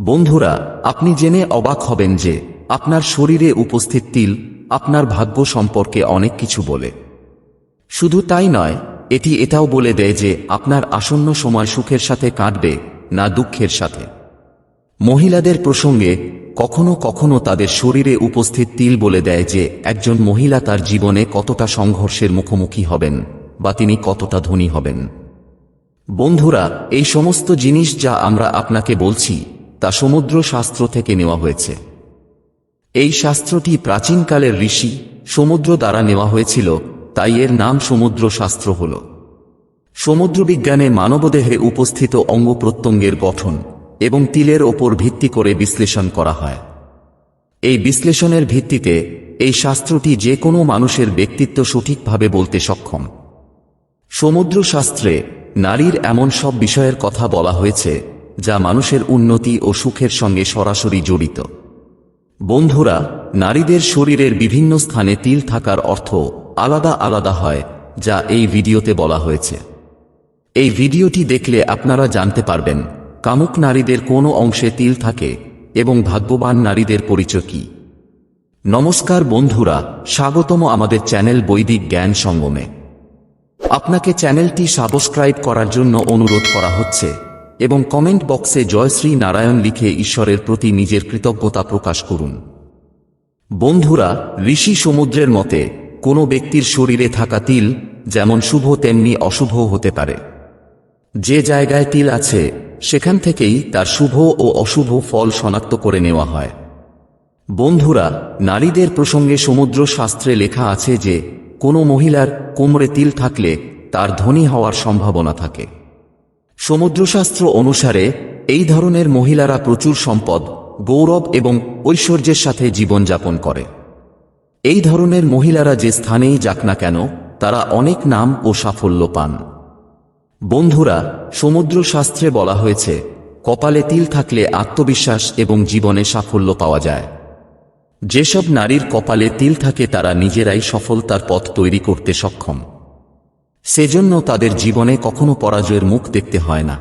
বন্ধুরা, আপনি জেনে অবাক হবেন যে আপনার শরীরে উপস্থিত তিল আপনার ভাগ্য সম্পর্কে অনেক কিছু বলে। শুধু তাই নয়, এটি এটাও বলে দেয় যে আপনার আসন্ন সময় সুখের সাথে কাটবে না দুঃখের সাথে। মহিলাদের প্রসঙ্গে, কখনো কখনো তাদের শরীরে উপস্থিত তিল বলে দেয় যে একজন মহিলা তার জীবনে কতটা সংঘর্ষের মুখোমুখি হবেন বা তিনি কতটা ধনী হবেন। বন্ধুরা, এই সমস্ত জিনিস যা আমরা আপনাকে বলছি তা সমুদ্র শাস্ত্র থেকে নেওয়া হয়েছে। এই শাস্ত্রটি প্রাচীনকালের ঋষি সমুদ্র দ্বারা নেওয়া হয়েছিল, তাই এর নাম সমুদ্র শাস্ত্র হল। সমুদ্রবিজ্ঞানে মানবদেহে উপস্থিত অঙ্গ প্রত্যঙ্গের গঠন এবং তিলের ওপর ভিত্তি করে বিশ্লেষণ করা হয়। এই বিশ্লেষণের ভিত্তিতে এই শাস্ত্রটি যে কোনো মানুষের ব্যক্তিত্ব সঠিকভাবে বলতে সক্ষম। সমুদ্র শাস্ত্রে নারীর এমন সব বিষয়ের কথা বলা হয়েছে যা মানুষের উন্নতি ও সুখের সঙ্গে সরাসরি জড়িত। বন্ধুরা, নারীদের শরীরের বিভিন্ন স্থানে তিল থাকার অর্থ আলাদা আলাদা হয়, যা এই ভিডিওতে বলা হয়েছে। এই ভিডিওটি দেখলে আপনারা জানতে পারবেন, কামুক নারীদের কোন অংশে তিল থাকে এবং ভাগ্যবান নারীদের পরিচয় কি। নমস্কার বন্ধুরা, স্বাগতম আমাদের চ্যানেল বৈদিক জ্ঞান সঙ্গমে। আপনাকে চ্যানেলটি সাবস্ক্রাইব করার জন্য অনুরোধ করা হচ্ছে। এবং কমেন্ট বক্সে জয়শ্রী নারায়ণ লিখে ঈশ্বরের প্রতি নিজের কৃতজ্ঞতা প্রকাশ করুন। বন্ধুরা, ঋষি সমুদ্রের মতে, কোনো ব্যক্তির শরীরে থাকা তিল যেমন শুভ, তেমনি অশুভ হতে পারে। যে জায়গায় তিল আছে, সেখান থেকেই তার শুভ ও অশুভ ফল শনাক্ত করে নেওয়া হয়। বন্ধুরা, নারীদের প্রসঙ্গে সমুদ্র শাস্ত্রে লেখা আছে যে, কোনো মহিলার কোমরে তিল থাকলে তার ধনী হওয়ার সম্ভাবনা থাকে। সমুদ্রশাস্ত্র অনুসারে, এই ধরনের মহিলারা প্রচুর সম্পদ, গৌরব এবং ঐশ্বর্যের সাথে জীবনযাপন করে। এই ধরনের মহিলারা যে স্থানেই যাক না কেন, তারা অনেক নাম ও সাফল্য পান। বন্ধুরা সমুদ্র শাস্ত্রে বলা হয়েছে, কপালে তিল থাকলে আত্মবিশ্বাস এবং জীবনে সাফল্য পাওয়া যায়। যেসব নারীর কপালে তিল থাকে, তারা নিজেরাই সফলতার পথ তৈরি করতে সক্ষম। সেজন্য তাদের জীবনে কখনো পরাজয়ের মুখ দেখতে হয় না।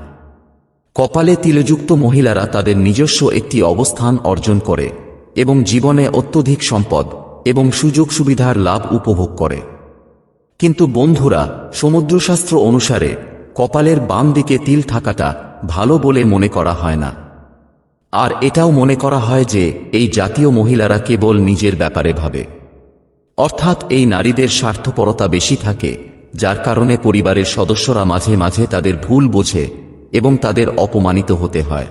কপালে তিলযুক্ত মহিলারা তাদের নিজস্ব একটি অবস্থান অর্জন করে এবং জীবনে অত্যধিক সম্পদ এবং সুযোগ সুবিধার লাভ উপভোগ করে। কিন্তু বন্ধুরা, সমুদ্রশাস্ত্র অনুসারে কপালের বাম দিকে তিল থাকাটা ভালো বলে মনে করা হয় না। আর এটাও মনে করা হয় যে এই জাতীয় মহিলারা কেবল নিজের ব্যাপারে ভাবে। অর্থাৎ এই নারীদের স্বার্থপরতা বেশি থাকে যার কারণে পরিবারের সদস্যরা মাঝে মাঝে তাদের ভুল বোঝে এবং তাদের অপমানিত হতে হয়।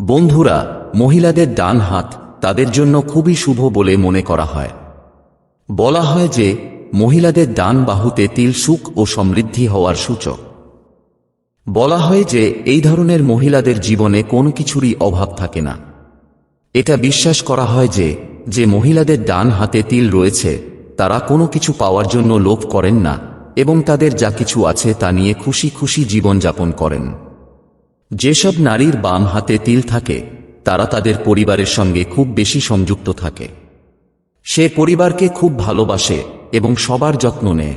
বন্ধুরা, মহিলাদের ডান হাত তাদের জন্য খুবই শুভ বলে মনে করা হয়। বলা হয় যে, মহিলাদের ডান বাহুতে তিল সুখ ও সমৃদ্ধি হওয়ার সূচক। বলা হয় যে, এই ধরনের মহিলাদের জীবনে কোনো কিছুরই অভাব থাকে না। এটা বিশ্বাস করা হয় যে যে মহিলাদের ডান হাতে তিল রয়েছে, তারা কোনো কিছু পাওয়ার জন্য লোভ করেন না। এবং তাদের যা কিছু আছে তা নিয়ে খুশি খুশি জীবনযাপন করেন। যেসব নারীর বাম হাতে তিল থাকে, তারা তাদের পরিবারের সঙ্গে খুব বেশি সংযুক্ত থাকে। সে পরিবারকে খুব ভালোবাসে এবং সবার যত্ন নেয়।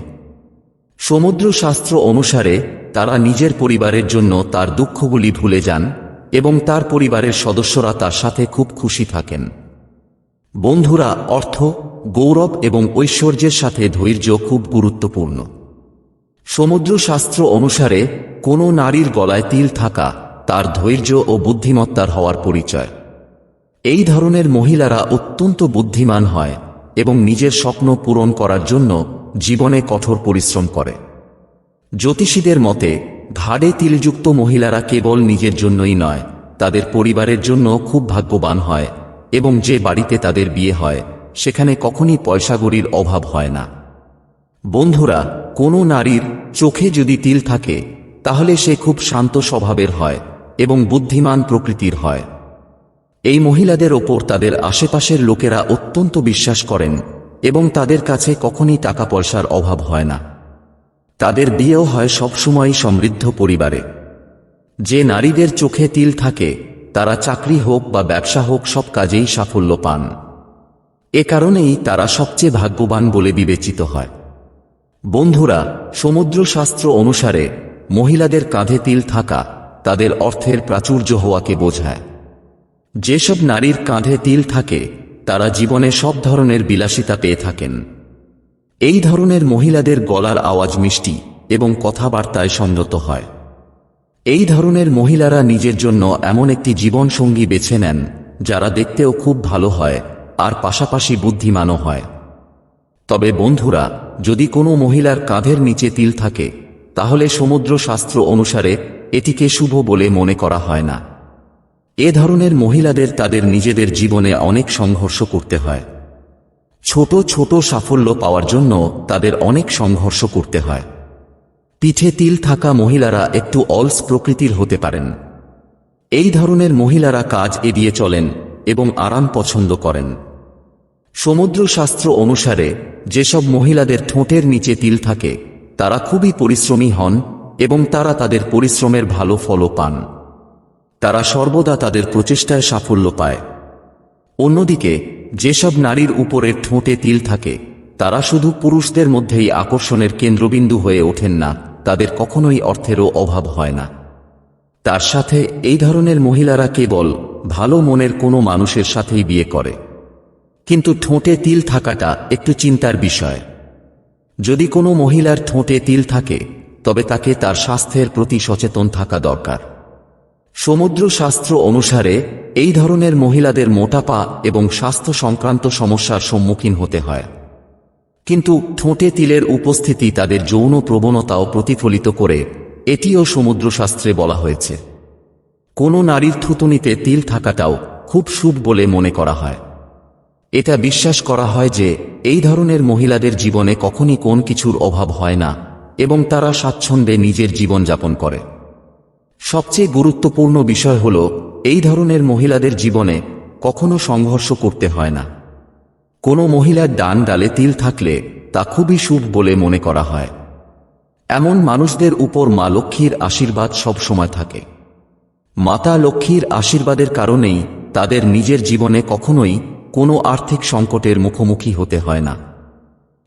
সমুদ্র শাস্ত্র অনুসারে, তারা নিজের পরিবারের জন্য তার দুঃখগুলি ভুলে যান এবং তার পরিবারের সদস্যরা তার সাথে খুব খুশি থাকেন। বন্ধুরা, অর্থ, গৌরব এবং ঐশ্বর্যের সাথে ধৈর্য খুব গুরুত্বপূর্ণ। সমুদ্র শাস্ত্র অনুসারে, কোনো নারীর গলায় তিল থাকা তার ধৈর্য ও বুদ্ধিমত্তার হওয়ার পরিচয়। এই ধরনের মহিলারা অত্যন্ত বুদ্ধিমান হয় এবং নিজের স্বপ্ন পূরণ করার জন্য জীবনে কঠোর পরিশ্রম করে। জ্যোতিষীদের মতে, ঘাড়ে তিলযুক্ত মহিলারা কেবল নিজের জন্যই নয়, তাদের পরিবারের জন্য খুব ভাগ্যবান হয় এবং যে বাড়িতে তাদের বিয়ে হয়, সেখানে কখনই পয়সাগড়ির অভাব হয় না। বন্ধুরা, কোনো নারীর চোখে যদি তিল থাকে, তাহলে সে খুব শান্ত স্বভাবের হয় এবং বুদ্ধিমান প্রকৃতির হয়। এই মহিলাদের ওপর তাদের আশেপাশের লোকেরা অত্যন্ত বিশ্বাস করেন এবং তাদের কাছে কখনই টাকা পয়সার অভাব হয় না। তাদের বিয়েও হয় সবসময় সমৃদ্ধ পরিবারে। যে নারীদের চোখে তিল থাকে, তারা চাকরি হোক বা ব্যবসা হোক সব কাজেই সাফল্য পান। এ কারণেই তারা সবচেয়ে ভাগ্যবান বলে বিবেচিত হয়। বন্ধুরা সমুদ্র শাস্ত্র অনুসারে, মহিলাদের কাঁধে তিল থাকা তাদের অর্থের প্রাচুর্য হওয়াকে বোঝায়। যেসব নারীর কাঁধে তিল থাকে, তারা জীবনে সব ধরনের বিলাসিতা পেয়ে থাকেন। এই ধরনের মহিলাদের গলার আওয়াজ মিষ্টি এবং কথাবার্তায় সংযত হয়। এই ধরনের মহিলারা নিজের জন্য এমন একটি জীবনসঙ্গী বেছে নেন, যারা দেখতেও খুব ভালো হয়, আর পাশাপাশি বুদ্ধিমানও হয়। তবে বন্ধুরা, যদি কোনো মহিলার কাঁধের নিচে তিল থাকে, তাহলে সমুদ্র শাস্ত্র অনুসারে এটিকে শুভ বলে মনে করা হয় না। এ ধরনের মহিলাদের তাদের নিজেদের জীবনে অনেক সংঘর্ষ করতে হয়। ছোট ছোট সাফল্য পাওয়ার জন্য তাদের অনেক সংঘর্ষ করতে হয়। পিঠে তিল থাকা মহিলারা একটু অলস প্রকৃতির হতে পারেন। এই ধরনের মহিলারা কাজ এড়িয়ে চলেন এবং আরাম পছন্দ করেন। সমুদ্র শাস্ত্র অনুসারে, যেসব মহিলাদের ঠোঁটের নিচে তিল থাকে, তারা খুবই পরিশ্রমী হন এবং তারা তাদের পরিশ্রমের ভালো ফলও পান। তারা সর্বদা তাদের প্রচেষ্টায় সাফল্য পায়। অন্যদিকে, যেসব নারীর উপরে ঠোঁটে তিল থাকে, তারা শুধু পুরুষদের মধ্যেই আকর্ষণের কেন্দ্রবিন্দু হয়ে ওঠেন না, তাদের কখনোই অর্থেরও অভাব হয় না। তার সাথে এই ধরনের মহিলারা কেবল ভালো মনের কোনো মানুষের সাথেই বিয়ে করে। কিন্তু ঠোঁটে তিল থাকাটা একটু চিন্তার বিষয়। যদি কোনো মহিলার ঠোঁটে তিল থাকে, তবে তাকে তার স্বাস্থ্যের প্রতি সচেতন থাকা দরকার। সমুদ্র শাস্ত্র অনুসারে, এই ধরনের মহিলাদের মোটাপা এবং স্বাস্থ্য সংক্রান্ত সমস্যার সম্মুখীন হতে হয়। কিন্তু ঠোঁটে তিলের উপস্থিতি তাদের যৌন প্রবণতাও প্রতিফলিত করে, এটিও সমুদ্রশাস্ত্রে বলা হয়েছে। কোনো নারীর থুতুনিতে তিল থাকাটাও খুব শুভ বলে মনে করা হয়। এটা বিশ্বাস করা হয় যে, এই ধরনের মহিলাদের জীবনে কখনই কোন কিছুর অভাব হয় না, এবং তারা স্বাচ্ছন্দ্যে নিজের জীবন যাপন করে। সবচেয়ে গুরুত্বপূর্ণ বিষয় হল, এই ধরনের মহিলাদের জীবনে কখনো সংঘর্ষ করতে হয় না। কোনো মহিলার ডান ডালে তিল থাকলে তা খুবই শুভ বলে মনে করা হয়। এমন মানুষদের উপর মা লক্ষ্মীর আশীর্বাদ সবসময় থাকে। মাতা লক্ষ্মীর আশীর্বাদের কারণেই তাদের নিজের জীবনে কখনোই কোনো আর্থিক সংকটের মুখোমুখি হতে হয় না।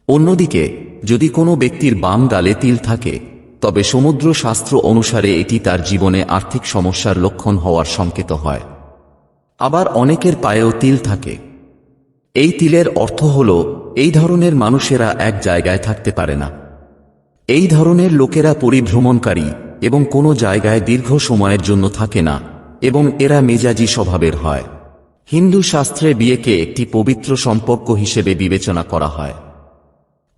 অন্যদিকে, যদি কোনো ব্যক্তির বাম ডালে তিল থাকে, তবে সমুদ্র শাস্ত্র অনুসারে এটি তার জীবনে আর্থিক সমস্যার লক্ষণ হওয়ার সংকেত হয়। আবার অনেকের পায়েও তিল থাকে। এই তিলের অর্থ হল, এই ধরনের মানুষেরা এক জায়গায় থাকতে পারে না। এই ধরনের লোকেরা পরিভ্রমণকারী এবং কোনো জায়গায় দীর্ঘ সময়ের জন্য থাকে না, এবং এরা মেজাজি স্বভাবের হয়। হিন্দু শাস্ত্রে বিয়েকে একটি পবিত্র সম্পর্ক হিসেবে বিবেচনা করা হয়।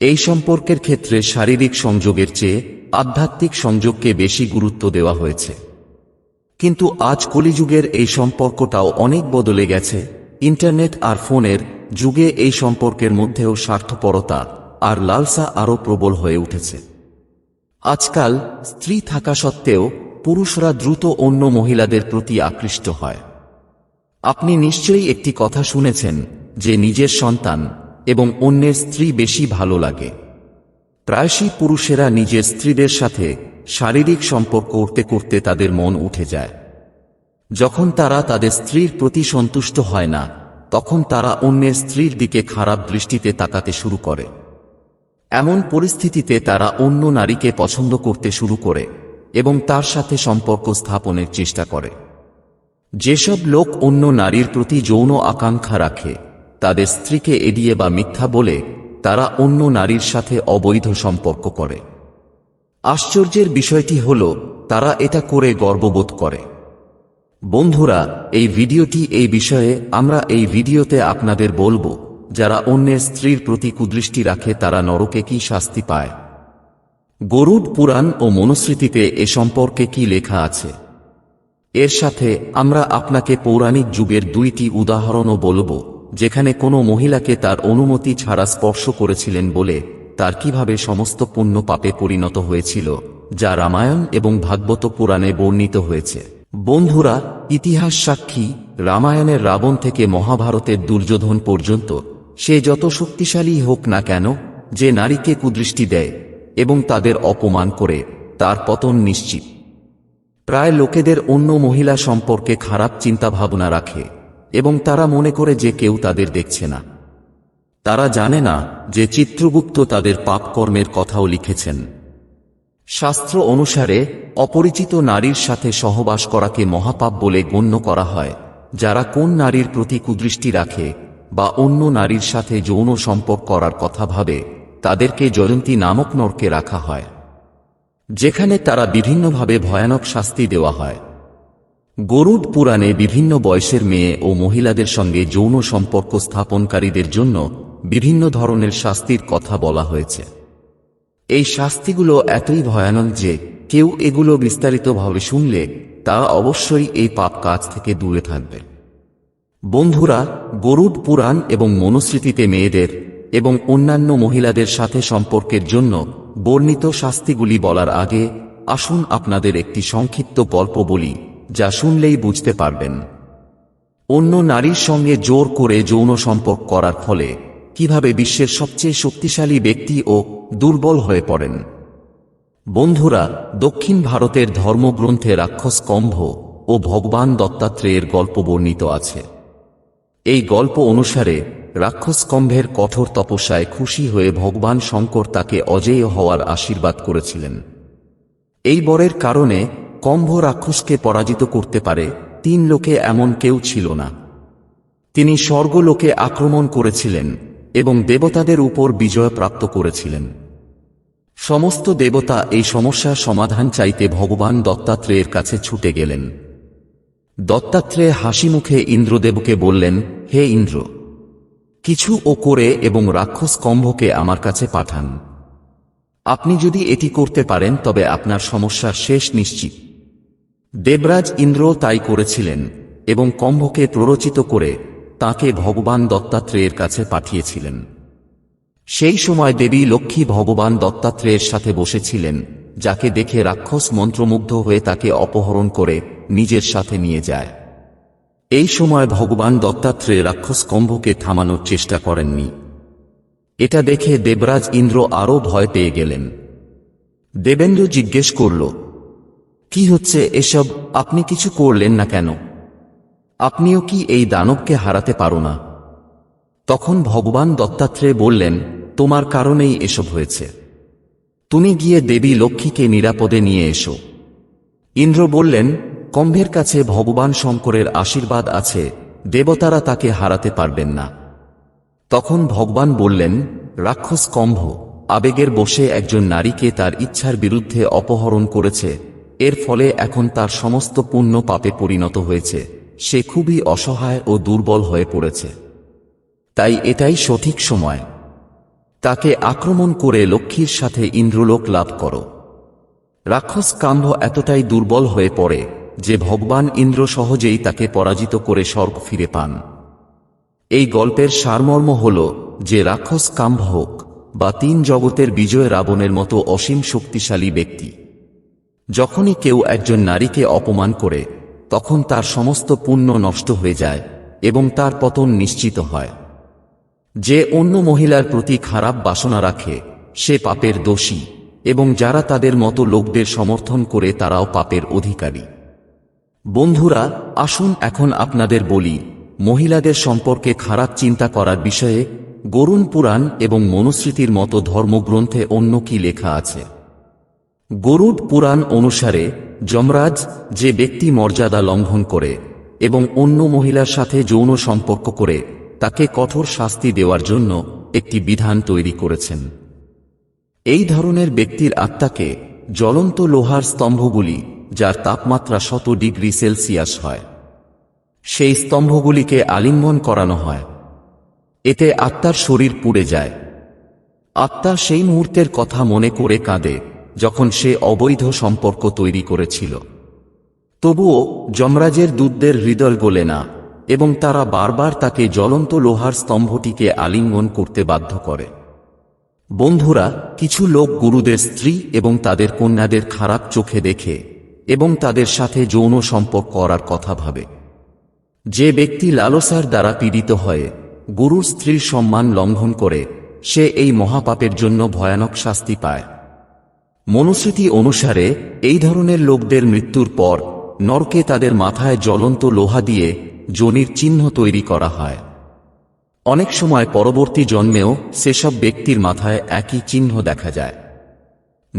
এই সম্পর্কের ক্ষেত্রে শারীরিক সংযোগের চেয়ে আধ্যাত্মিক সংযোগকে বেশি গুরুত্ব দেওয়া হয়েছে। কিন্তু আজ কলিযুগের এই সম্পর্কটাও অনেক বদলে গেছে। ইন্টারনেট আর ফোনের যুগে এই সম্পর্কের মধ্যেও স্বার্থপরতা আর লালসা আরও প্রবল হয়ে উঠেছে। আজকাল স্ত্রী থাকা সত্ত্বেও পুরুষরা দ্রুত অন্য মহিলাদের প্রতি আকৃষ্ট হয়। আপনি নিশ্চয়ই একটি কথা শুনেছেন যে নিজের সন্তান এবং অন্যের স্ত্রী বেশি ভালো লাগে। প্রায়শই পুরুষেরা নিজের স্ত্রীদের সাথে শারীরিক সম্পর্ক করতে করতে তাদের মন উঠে যায়। যখন তারা তাদের স্ত্রীর প্রতি সন্তুষ্ট হয় না, তখন তারা অন্যের স্ত্রীর দিকে খারাপ দৃষ্টিতে তাকাতে শুরু করে। এমন পরিস্থিতিতে তারা অন্য নারীকে পছন্দ করতে শুরু করে এবং তার সাথে সম্পর্ক স্থাপনের চেষ্টা করে। যেসব লোক অন্য নারীর প্রতি যৌন আকাঙ্ক্ষা রাখে, তাদের স্ত্রীকে এড়িয়ে বা মিথ্যা বলে তারা অন্য নারীর সাথে অবৈধ সম্পর্ক করে। আশ্চর্যের বিষয়টি হল, তারা এটা করে গর্ববোধ করে। বন্ধুরা, এই ভিডিওটি এই বিষয়ে আমরা এই ভিডিওতে আপনাদের বলব, যারা অন্যের স্ত্রীর প্রতি কুদৃষ্টি রাখে তারা নরকে কি শাস্তি পায়। গরুড পুরাণ ও মনুস্মৃতিতে এ সম্পর্কে কি লেখা আছে? এর সাথে আমরা আপনাকে পৌরাণিক যুগের দুইটি উদাহরণও বলব, যেখানে কোনো মহিলাকে তার অনুমতি ছাড়া স্পর্শ করেছিলেন বলে তার কীভাবে সমস্ত পুণ্য পাপে পরিণত হয়েছিল, যা রামায়ণ এবং ভাগবত পুরাণে বর্ণিত হয়েছে। বন্ধুরা, ইতিহাস সাক্ষী, রামায়ণের রাবণ থেকে মহাভারতের দুর্যোধন পর্যন্ত, সে যত শক্তিশালী হোক না কেন, যে নারীকে কুদৃষ্টি দেয় এবং তাদের অপমান করে, তার পতন নিশ্চিত। প্রায় লোকেদের অন্য মহিলা সম্পর্কে খারাপ চিন্তাভাবনা রাখে, এবং তারা মনে করে যে কেউ তাদের দেখছে না। তারা জানে না যে চিত্রগুপ্ত তাদের পাপকর্মের কথাও লিখেছেন। শাস্ত্র অনুসারে, অপরিচিত নারীর সাথে সহবাস করাকে মহাপাপ বলে গণ্য করা হয়, যারা কোন নারীর প্রতি কুদৃষ্টি রাখে বা অন্য নারীর সাথে যৌন সম্পর্ক করার কথা ভাবে, তাদেরকে জয়ন্তী নামক নরকে রাখা হয়। যেখানে তারা বিভিন্নভাবে ভয়ানক শাস্তি দেওয়া হয়। গরুড পুরাণে বিভিন্ন বয়সের মেয়ে ও মহিলাদের সঙ্গে যৌন সম্পর্ক স্থাপনকারীদের জন্য বিভিন্ন ধরনের শাস্তির কথা বলা হয়েছে। এই শাস্তিগুলো এতই ভয়ানক যে কেউ এগুলো বিস্তারিতভাবে শুনলে তা অবশ্যই এই পাপ কাজ থেকে দূরে থাকবে। বন্ধুরা, গরুড পুরাণ এবং মনুস্মৃতিতে মেয়েদের এবং অন্যান্য মহিলাদের সাথে সম্পর্কের জন্য বর্ণিত শাস্তিগুলি বলার আগে, আসুন আপনাদের একটি সংক্ষিপ্ত গল্প বলি, যা শুনলেই বুঝতে পারবেন। অন্য নারীর সঙ্গে জোর করে যৌন সম্পর্ক করার ফলে, কীভাবে বিশ্বের সবচেয়ে শক্তিশালী ব্যক্তি ও দুর্বল হয়ে পড়েন? বন্ধুরা, দক্ষিণ ভারতের ধর্মগ্রন্থে রাক্ষস কম্ভ ও ভগবান দত্তাত্রেয়ের গল্প বর্ণিত আছে। এই গল্প অনুসারে রাক্ষস কম্ভের কঠোর তপস্যায় খুশি হয়ে ভগবান শঙ্কর তাকে অজেয় হওয়ার আশীর্বাদ করেছিলেন। এই বরের কারণে কম্ভ রাক্ষসকে পরাজিত করতে পারে, তিন লোকে এমন কেউ ছিল না। তিনি স্বর্গলোকে আক্রমণ করেছিলেন এবং দেবতাদের উপর বিজয় প্রাপ্ত করেছিলেন। সমস্ত দেবতা এই সমস্যার সমাধান চাইতে ভগবান দত্তাত্রেয়ের কাছে ছুটে গেলেন। দত্তাত্রেয় হাসি মুখে ইন্দ্রদেবকে বললেন, হে ইন্দ্র কিছু ও করে এবং রাক্ষস কম্ভকে আমার কাছে পাঠান। আপনি যদি এটি করতে পারেন, তবে আপনার সমস্যার শেষ নিশ্চিত। দেবরাজ ইন্দ্র তাই করেছিলেন, এবং কম্ভকে প্ররোচিত করে তাকে ভগবান দত্তাত্রেয়ের কাছে পাঠিয়েছিলেন। সেই সময় দেবী লক্ষ্মী ভগবান দত্তাত্রেয়ের সাথে বসেছিলেন, যাকে দেখে রাক্ষস মন্ত্রমুগ্ধ হয়ে তাকে অপহরণ করে নিজের সাথে নিয়ে যায়। এই সময় ভগবান দত্তাত্রেয় রাক্ষস কম্ভকে থামানোর চেষ্টা করেননি। এটা দেখে দেবরাজ ইন্দ্র আরও ভয় পেয়ে গেলেন। দেবেন্দ্র জিজ্ঞেস করল, কি হচ্ছে এসব? আপনি কিছু করলেন না কেন? আপনিও কি এই দানবকে হারাতে পারো না? তখন ভগবান দত্তাত্রেয় বললেন, তোমার কারণেই এসব হয়েছে। তুমি গিয়ে দেবী লক্ষ্মীকে নিরাপদে নিয়ে এসো। ইন্দ্র বললেন কম্ভের কাছে ভগবান শঙ্করের আশীর্বাদ আছে, দেবতারা তাকে হারাতে পারবেন না। তখন ভগবান বললেন, রাক্ষস কম্ভ, আবেগের বসে একজন নারীকে তার ইচ্ছার বিরুদ্ধে অপহরণ করেছে। এর ফলে এখন তার সমস্ত পুণ্য পাপে পরিণত হয়েছে। সে খুবই অসহায় ও দুর্বল হয়ে পড়েছে। তাই এটাই সঠিক সময়। তাকে আক্রমণ করে লক্ষ্মীর সাথে ইন্দ্রলোক লাভ করো। রাক্ষস কাম্ভ এতটাই দুর্বল হয়ে পড়ে যে ভগবান ইন্দ্র সহজেই তাকে পরাজিত করে স্বর্গ ফিরে পান। এই গল্পের সারমর্ম হল যে রাক্ষস কাম্ভ হোক বা তিন জগতের বিজয় রাবণের মতো অসীম শক্তিশালী ব্যক্তি। যখনই কেউ একজন নারীকে অপমান করে, তখন তার সমস্ত পুণ্য নষ্ট হয়ে যায় এবং তার পতন নিশ্চিত হয়। যে অন্য মহিলার প্রতি খারাপ বাসনা রাখে, সে পাপের দোষী এবং যারা তাদের মতো লোকদের সমর্থন করে তারাও পাপের অধিকারী। বন্ধুরা, আসুন এখন আপনাদের বলি, মহিলাদের সম্পর্কে খারাপ চিন্তা করার বিষয়ে গরুণ পুরাণ এবং মনুস্মৃতির মতো ধর্মগ্রন্থে অন্য কি লেখা আছে? গরুড পুরাণ অনুসারে, যমরাজ যে ব্যক্তি মর্যাদা লঙ্ঘন করে এবং অন্য মহিলার সাথে যৌন সম্পর্ক করে, তাকে কঠোর শাস্তি দেওয়ার জন্য একটি বিধান তৈরি করেছেন। এই ধরনের ব্যক্তির আত্মাকে জ্বলন্ত লোহার স্তম্ভগুলি যার তাপমাত্রা শত ডিগ্রি সেলসিয়াস হয়। সেই স্তম্ভগুলিকে আলিঙ্গন করানো হয়। এতে আত্মার শরীর পুড়ে যায়। আত্মা সেই মুহূর্তের কথা মনে করে কাঁদে, যখন সে অবৈধ সম্পর্ক তৈরি করেছিল। তবুও যমরাজের দূতদের হৃদয় গোলে না, এবং তারা বারবার তাকে জ্বলন্ত লোহার স্তম্ভটিকে আলিঙ্গন করতে বাধ্য করে। বন্ধুরা, কিছু লোক গুরুদের স্ত্রী এবং তাদের কন্যাদের খারাপ চোখে দেখে এবং তাদের সাথে যৌন সম্পর্ক করার কথা ভাবে। যে ব্যক্তি লালসার দ্বারা পীড়িত হয়ে গুরুর স্ত্রীর সম্মান লঙ্ঘন করে, সে এই মহাপাপের জন্য ভয়ানক শাস্তি পায়। মনুস্মৃতি অনুসারে, এই ধরনের লোকদের মৃত্যুর পর নরকে তাদের মাথায় জ্বলন্ত লোহা দিয়ে জনির চিহ্ন তৈরি করা হয়। অনেক সময় পরবর্তী জন্মেও সেসব ব্যক্তির মাথায় একই চিহ্ন দেখা যায়।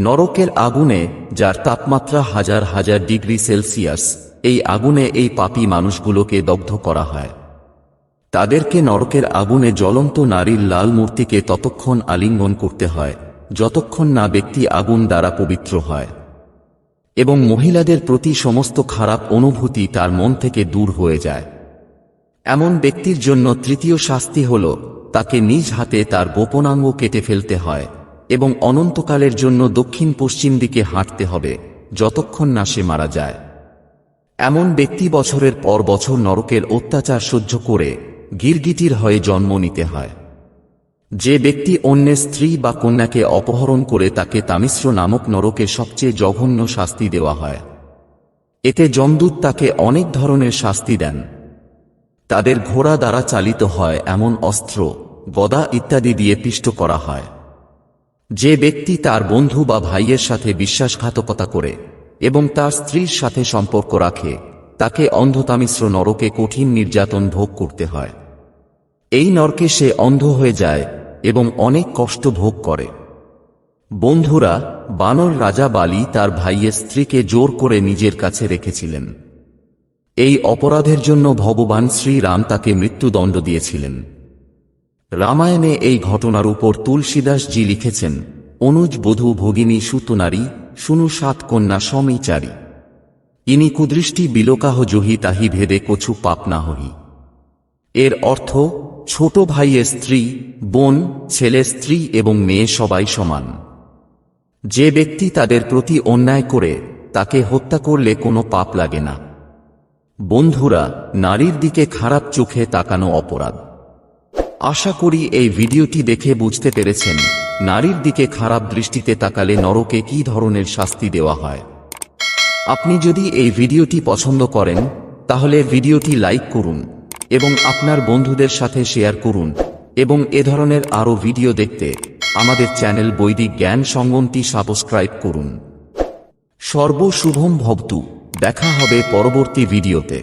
নরকের আগুনে, যার তাপমাত্রা হাজার হাজার ডিগ্রি সেলসিয়াস, এই আগুনে এই পাপী মানুষগুলোকে দগ্ধ করা হয়। তাদেরকে নরকের আগুনে জ্বলন্ত নারীর লাল মূর্তিকে ততক্ষণ আলিঙ্গন করতে হয়, যতক্ষণ না ব্যক্তি আগুন দ্বারা পবিত্র হয়। এবং মহিলাদের প্রতি সমস্ত খারাপ অনুভূতি তার মন থেকে দূর হয়ে যায়। এমন ব্যক্তির জন্য তৃতীয় শাস্তি হল, তাকে নিজ হাতে তার গোপনাঙ্গ কেটে ফেলতে হয়। এবং অনন্তকালের জন্য দক্ষিণ পশ্চিম দিকে হাঁটতে হবে, যতক্ষণ না সে মারা যায়। এমন ব্যক্তি বছরের পর বছর নরকের অত্যাচার সহ্য করে গিরগিটির হয়ে জন্ম নিতে হয়। যে ব্যক্তি অন্যের স্ত্রী বা কন্যাকে অপহরণ করে তাকে তামিশ্র নামক নরকে সবচেয়ে জঘন্য শাস্তি দেওয়া হয়। এতে যমদূত তাকে অনেক ধরনের শাস্তি দেন। তাদের ঘোড়া দ্বারা চালিত হয় এমন অস্ত্র, গদা ইত্যাদি দিয়ে পিষ্ট করা হয়। যে ব্যক্তি তার বন্ধু বা ভাইয়ের সাথে বিশ্বাসঘাতকতা করে এবং তার স্ত্রীর সাথে সম্পর্ক রাখে, তাকে অন্ধতামিশ্র নরকে কঠিন নির্যাতন ভোগ করতে হয়। এই নরকে সে অন্ধ হয়ে যায় এবং অনেক কষ্ট ভোগ করে। বন্ধুরা, বানর রাজা বালি তার ভাইয়ের স্ত্রীকে জোর করে নিজের কাছে রেখেছিলেন। এই অপরাধের জন্য ভগবান শ্রীরাম তাকে মৃত্যুদণ্ড দিয়েছিলেন। রামায়ণে এই ঘটনার উপর তুলসীদাসজি লিখেছেন, অনুজ বধূ ভগিনী সুতনারী, শুনু সাত কন্যা সমীচারী। ইনি কুদৃষ্টি বিলোকাহ জহি তাহি ভেদে কছু পাপ না হহি এর অর্থ, ছোট ভাইয়ের স্ত্রী, বোন, ছেলে স্ত্রী এবং মেয়ে সবাই সমান। যে ব্যক্তি তাদের প্রতি অন্যায় করে, তাকে হত্যা করলে কোনো পাপ লাগে না। বন্ধুরা, নারীর দিকে খারাপ চোখে তাকানো অপরাধ। আশা করি এই ভিডিওটি দেখে বুঝতে পেরেছেন, নারীর দিকে খারাপ দৃষ্টিতে তাকালে নরকে কী ধরনের শাস্তি দেওয়া হয়। আপনি যদি এই ভিডিওটি পছন্দ করেন, তাহলে ভিডিওটি লাইক করুন, এবং আপনার বন্ধুদের সাথে শেয়ার করুন, এবং এ ধরনের আরও ভিডিও দেখতে আমাদের চ্যানেল বৈদিক জ্ঞান সঙ্গমটি সাবস্ক্রাইব করুন। সর্বশুভম ভবতু, দেখা হবে পরবর্তী ভিডিওতে।